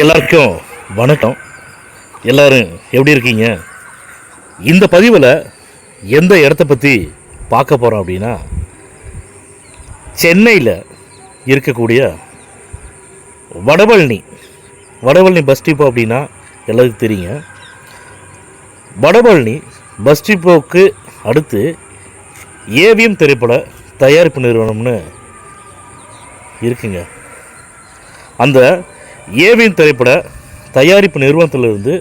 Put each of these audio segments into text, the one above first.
எல்லாருக்கும் வணக்கம். எல்லாரும் எப்படி இருக்கீங்க? இந்த பதிவில் எந்த இடத்த பற்றி பார்க்க போகிறோம் அப்படின்னா சென்னையில் இருக்கக்கூடிய வடபழனி வடபழனி பஸ் டிப்போ அப்படின்னா எல்லாருக்கும் தெரியுங்க. வடபழனி பஸ் டிப்போவுக்கு அடுத்து ஏவிஎம் திரைப்பட தயாரிப்பு நிறுவனம்னு இருக்குங்க. அந்த ஏவின் திரைப்பட தயாரிப்பு நிறுவனத்திலிருந்து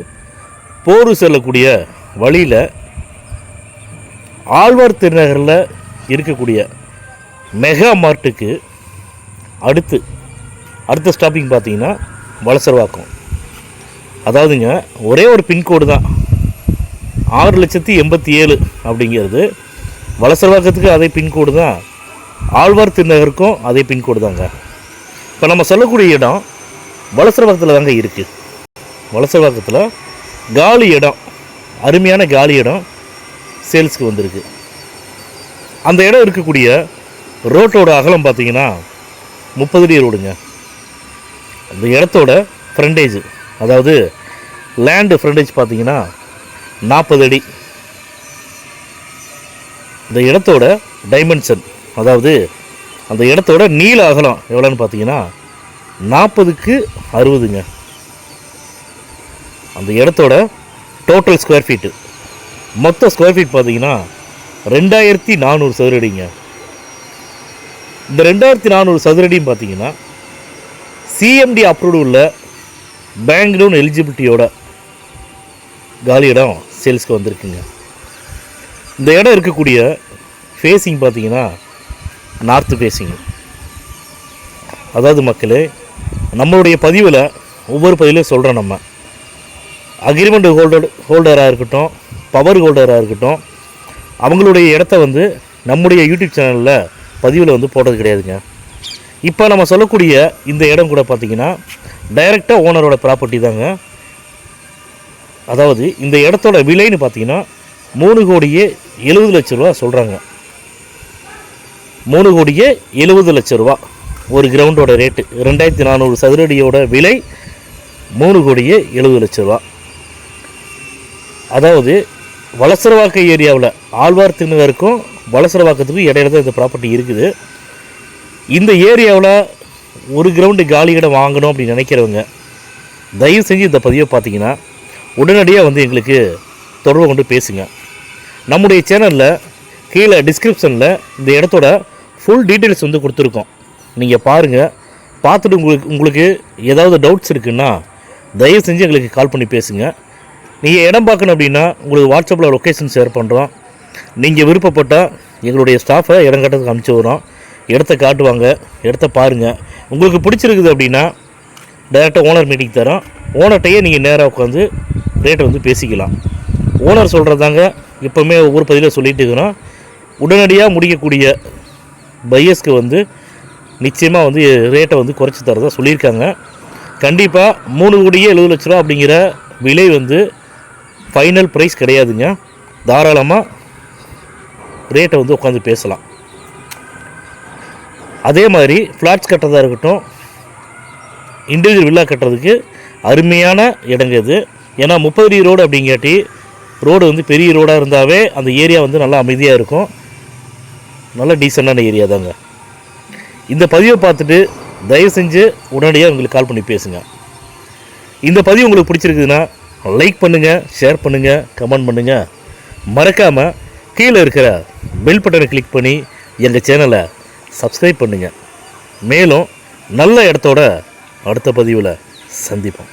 போர் செல்லக்கூடிய வழியில் ஆழ்வார் திருநகரில் இருக்கக்கூடிய மெகா மார்ட்டுக்கு அடுத்து அடுத்த ஸ்டாப்பிங் பார்த்தீங்கன்னா வளசர்வாக்கம் அதாவதுங்க ஒரே ஒரு பின்கோடு தான். ஆறு லட்சத்தி எண்பத்தி ஏழு அப்படிங்கிறது. வளசர்வாக்கத்துக்கு அதே பின்கோடு தான். ஆழ்வார் திருநகருக்கும் அதே பின்கோடு தாங்க. இப்போ நம்ம சொல்லக்கூடிய இடம் வலசரவாக்கத்தில் தாங்க இருக்குது வலசரவாக்கத்தில் காலி இடம் அருமையான காலி இடம் சேல்ஸ்க்கு வந்திருக்கு. அந்த இடம் இருக்கக்கூடிய ரோட்டோட அகலம் பார்த்தீங்கன்னா முப்பது அடி ரோடுங்க. அந்த இடத்தோட ஃப்ரண்டேஜ் அதாவது லேண்டு ஃப்ரண்டேஜ் பார்த்தீங்கன்னா நாற்பது அடி. இந்த இடத்தோட டைமென்ஷன் அதாவது அந்த இடத்தோட நீள அகலம் எவ்வளோன்னு பார்த்தீங்கன்னா நாற்பதுக்கு அறுபதுங்க. அந்த இடத்தோட டோட்டல் ஸ்கொயர் ஃபீட்டு மொத்த ஸ்கொயர் ஃபீட் பார்த்தீங்கன்னா ரெண்டாயிரத்தி நானூறு சதுரடிங்க. இந்த ரெண்டாயிரத்தி நானூறு சதுரடின்னு பார்த்தீங்கன்னா சிஎம்டி அப்ரூவ்டு உள்ள பேங்க் லோன் எலிஜிபிலிட்டியோட காலி இடம் சேல்ஸ்க்கு வந்திருக்குங்க. இந்த இடம் இருக்கக்கூடிய ஃபேஸிங் பார்த்தீங்கன்னா நார்த்து ஃபேஸிங் அதாவது மக்களே நம்மளுடைய பதிவில் ஒவ்வொரு பதிலையும் சொல்கிறோம் நம்ம. அக்ரிமெண்ட் ஹோல்டர் ஹோல்டராக இருக்கட்டும் பவர் ஹோல்டராக இருக்கட்டும் அவங்களுடைய இடத்த வந்து நம்முடைய யூடியூப் சேனலில் பதிவில் வந்து போடுறது கிடையாதுங்க. இப்போ நம்ம சொல்லக்கூடிய இந்த இடம் கூட பார்த்திங்கன்னா டைரெக்டாக ஓனரோட ப்ராப்பர்ட்டி தாங்க. அதாவது இந்த இடத்தோட விலைன்னு பார்த்தீங்கன்னா மூணு கோடியே எழுபது லட்ச ரூபா சொல்கிறாங்க மூணு கோடியே எழுபது லட்ச ரூபா. ஒரு கிரவுண்டோட ரேட்டு ரெண்டாயிரத்தி நானூறு சதுரடியோட விலை மூணு கோடியே எழுபது லட்ச ரூபா. அதாவது வலசரவாக்க ஏரியாவில் ஆழ்வார் திருநகருக்கும் வலசரவாக்கத்துக்கும் இடையில தான் இந்த ப்ராப்பர்ட்டி இருக்குது. இந்த ஏரியாவில் ஒரு கிரவுண்டு காலி இடம் வாங்கணும் அப்படின்னு நினைக்கிறவங்க தயவு செஞ்சு இந்த பதிவை பார்த்தீங்கன்னா உடனடியாக வந்து எங்களுக்கு தொடர்பு கொண்டு பேசுங்க. நம்முடைய சேனலில் கீழே டிஸ்கிரிப்ஷனில் இந்த இடத்தோட ஃபுல் டீட்டெயில்ஸ் வந்து கொடுத்துருக்கோம். நீங்கள் பாருங்கள் பார்த்துட்டு உங்களுக்கு உங்களுக்கு ஏதாவது டவுட்ஸ் இருக்குன்னா தயவு செஞ்சு எங்களுக்கு கால் பண்ணி பேசுங்க. நீங்கள் இடம் பார்க்கணும் அப்படின்னா உங்களுக்கு வாட்ஸ்அப்பில் லொக்கேஷன் ஷேர் பண்ணுறோம் நீங்கள் விருப்பப்பட்டால் எங்களுடைய ஸ்டாஃபை இடம் கட்டத்துக்கு அனுப்பிச்சி வரோம் இடத்த காட்டுவாங்க இடத்த பாருங்கள் உங்களுக்கு பிடிச்சிருக்குது அப்படின்னா டைரெக்டாக ஓனர் மீட்டிங் தரோம் ஓனர்கிட்டையே நீங்கள் நேராக உட்காந்து ரேட்டை வந்து பேசிக்கலாம். ஓனர் சொல்கிறதாங்க எப்போவுமே ஒவ்வொரு பதிவில் சொல்லிட்டு இருக்கிறோம். உடனடியாக முடிக்கக்கூடிய பையஸ்க்கு வந்து நிச்சயமாக வந்து ரேட்டை வந்து குறைச்சி தரதா சொல்லியிருக்காங்க. கண்டிப்பாக மூணு கோடியே எழுபது லட்ச ரூபா அப்படிங்கிற விலை வந்து ஃபைனல் ப்ரைஸ் கிடையாதுங்க. தாராளமாக ரேட்டை வந்து உட்காந்து பேசலாம். அதே மாதிரி ஃப்ளாட்ஸ் கட்டுறதா இருக்கட்டும் இண்டிவிஜுவல் வில்லா கட்டுறதுக்கு அருமையான இடங்க இது. ஏன்னா முப்பது அடி ரோடு அப்படிங்காட்டி ரோடு வந்து பெரிய ரோடாக இருந்தாவே அந்த ஏரியா வந்து நல்லா அமைதியாக இருக்கும். நல்ல டீசெண்டான ஏரியா தாங்க. இந்த பதிவை பார்த்துட்டு தயவு செஞ்சு உடனடியாக உங்களுக்கு கால் பண்ணி பேசுங்க. இந்த பதிவு உங்களுக்கு பிடிச்சிருக்குதுன்னா லைக் பண்ணுங்கள் ஷேர் பண்ணுங்கள் கமெண்ட் பண்ணுங்கள் மறக்காமல் கீழே இருக்கிற பெல் பட்டனை கிளிக் பண்ணி எங்கள் சேனலை சப்ஸ்கிரைப் பண்ணுங்கள் மேலும் நல்ல இடத்தோட அடுத்த பதிவில் சந்திப்போம்.